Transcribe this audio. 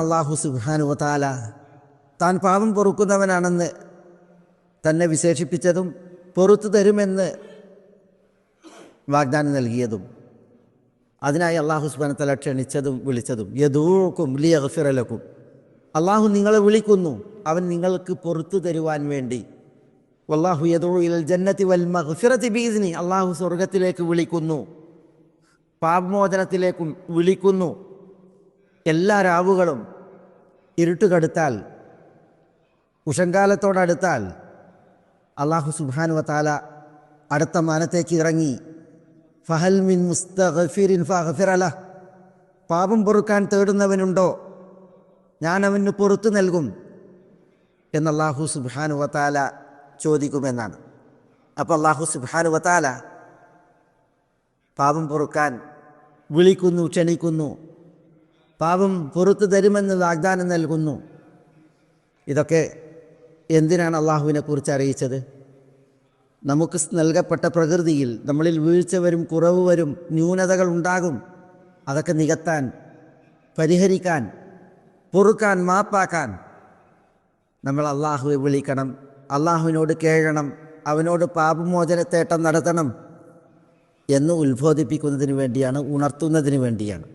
അള്ളാഹു സുബാനുവതാല താൻ പാപം പൊറുക്കുന്നവനാണെന്ന് തന്നെ വിശേഷിപ്പിച്ചതും പൊറത്തു തരുമെന്ന് വാഗ്ദാനം നൽകിയതും അതിനായി അള്ളാഹു സുബാനത്തല ക്ഷണിച്ചതും വിളിച്ചതും. യദൂക്കും ലിയഫിറലക്കും അള്ളാഹു നിങ്ങളെ വിളിക്കുന്നു. അവൻ നിങ്ങൾക്ക് പൊറത്തു തരുവാൻ വേണ്ടി. വല്ലാഹു യദൂ ഇൽ ജന്നത്തി വൽ മഗ്ഫിറത്തി ബീസിനി അള്ളാഹു സ്വർഗത്തിലേക്ക് വിളിക്കുന്നു. പാപമോചനത്തിലേക്കും വിളിക്കുന്നു. എല്ലാ രാവുകളും ഇരുട്ടുകടുത്താൽ ഉഷങ്കാലത്തോടടുത്താൽ അള്ളാഹു സുബാനു വത്താല അടുത്ത മാനത്തേക്ക് ഇറങ്ങി ഫഹൽ മിൻ മുസ്തഫിറിൻ ഫഹഫിറല പാപം പൊറുക്കാൻ തേടുന്നവനുണ്ടോ? ഞാൻ അവന് പുറത്തു നൽകും എന്ന് അള്ളാഹു സുബാനു വത്താല ചോദിക്കുമെന്നാണ്. അപ്പോൾ അള്ളാഹു സുബാനു വത്താല പാപം പൊറുക്കാൻ വിളിക്കുന്നു ക്ഷണിക്കുന്നു പാപം പുറത്തു തരുമെന്ന് വാഗ്ദാനം നൽകുന്നു. ഇതൊക്കെ എന്തിനാണ് അള്ളാഹുവിനെ കുറിച്ച് അറിയിച്ചത്? നമുക്ക് നൽകപ്പെട്ട പ്രകൃതിയിൽ നമ്മളിൽ വീഴ്ച വരും കുറവ് വരും ന്യൂനതകൾ ഉണ്ടാകും. അതൊക്കെ നികത്താൻ പരിഹരിക്കാൻ പൊറുക്കാൻ മാപ്പാക്കാൻ നമ്മൾ അള്ളാഹുവെ വിളിക്കണം. അള്ളാഹുവിനോട് കേഴണം. അവനോട് പാപമോചനത്തേട്ടം നടത്തണം എന്ന് ഉത്ബോധിപ്പിക്കുന്നതിന് വേണ്ടിയാണ് ഉണർത്തുന്നതിന് വേണ്ടിയാണ്.